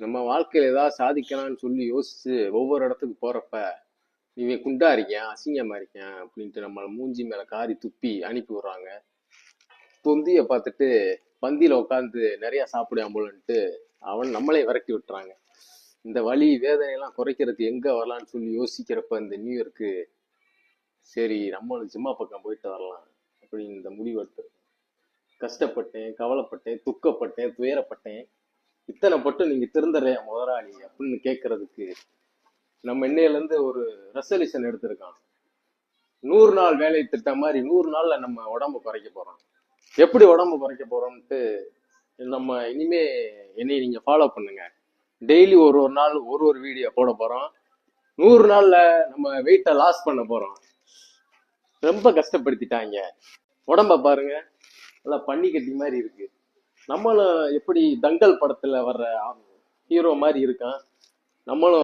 நம்ம வாழ்க்கையில ஏதாவது சாதிக்கலாம்னு சொல்லி யோசிச்சு ஒவ்வொரு இடத்துக்கு போறப்ப இவன் குண்டா இருக்கேன் அசிங்கமா இருக்கேன் அப்படின்ட்டு நம்மளை மூஞ்சி மேல காரி துப்பி அனுப்பி விடுறாங்க. தொந்திய பார்த்துட்டு பந்தியில உட்காந்து நிறைய சாப்பிடுவான் போலன்ட்டு அவன் நம்மளே விரட்டி விட்டுறாங்க. இந்த வலி வேதனையெல்லாம் குறைக்கிறதுக்கு எங்க வரலான்னு சொல்லி யோசிக்கிறப்ப இந்த நியூ இயர்க்கு சரி நம்மளும் ஜிம்மா பக்கம் போயிட்டு வரலாம் அப்படின்னு இந்த முடிவு எடுத்து கஷ்டப்பட்டேன் கவலைப்பட்டேன் துக்கப்பட்டேன் துயரப்பட்டேன். இத்தனை பட்டு நீங்க திருந்தறையா முதலாளி அப்படின்னு கேட்கறதுக்கு நம்ம இன்னையில இருந்து ஒரு ரெசல்யூஷன் எடுத்திருக்கான் நூறு நாள் வேலை திட்டம் மாதிரி நூறு நாள்ல நம்ம உடம்பு குறைக்க போறோம். எப்படி உடம்பு குறைக்க போறோம்ட்டு நம்ம இனிமே என்னை நீங்க ஃபாலோ பண்ணுங்க. டெய்லி ஒரு ஒரு நாள் ஒரு ஒரு வீடியோ போட போறோம். நூறு நாள்ல நம்ம வெயிட்டை லாஸ் பண்ண போறோம். ரொம்ப கஷ்டப்படுத்திட்டாங்க. உடம்ப பாருங்க. நல்லா பன்னி கட்டி மாதிரி இருக்கு. நம்மளும் எப்படி தங்கல் படத்துல வர்ற ஹீரோ மாதிரி இருக்கான். நம்மளும்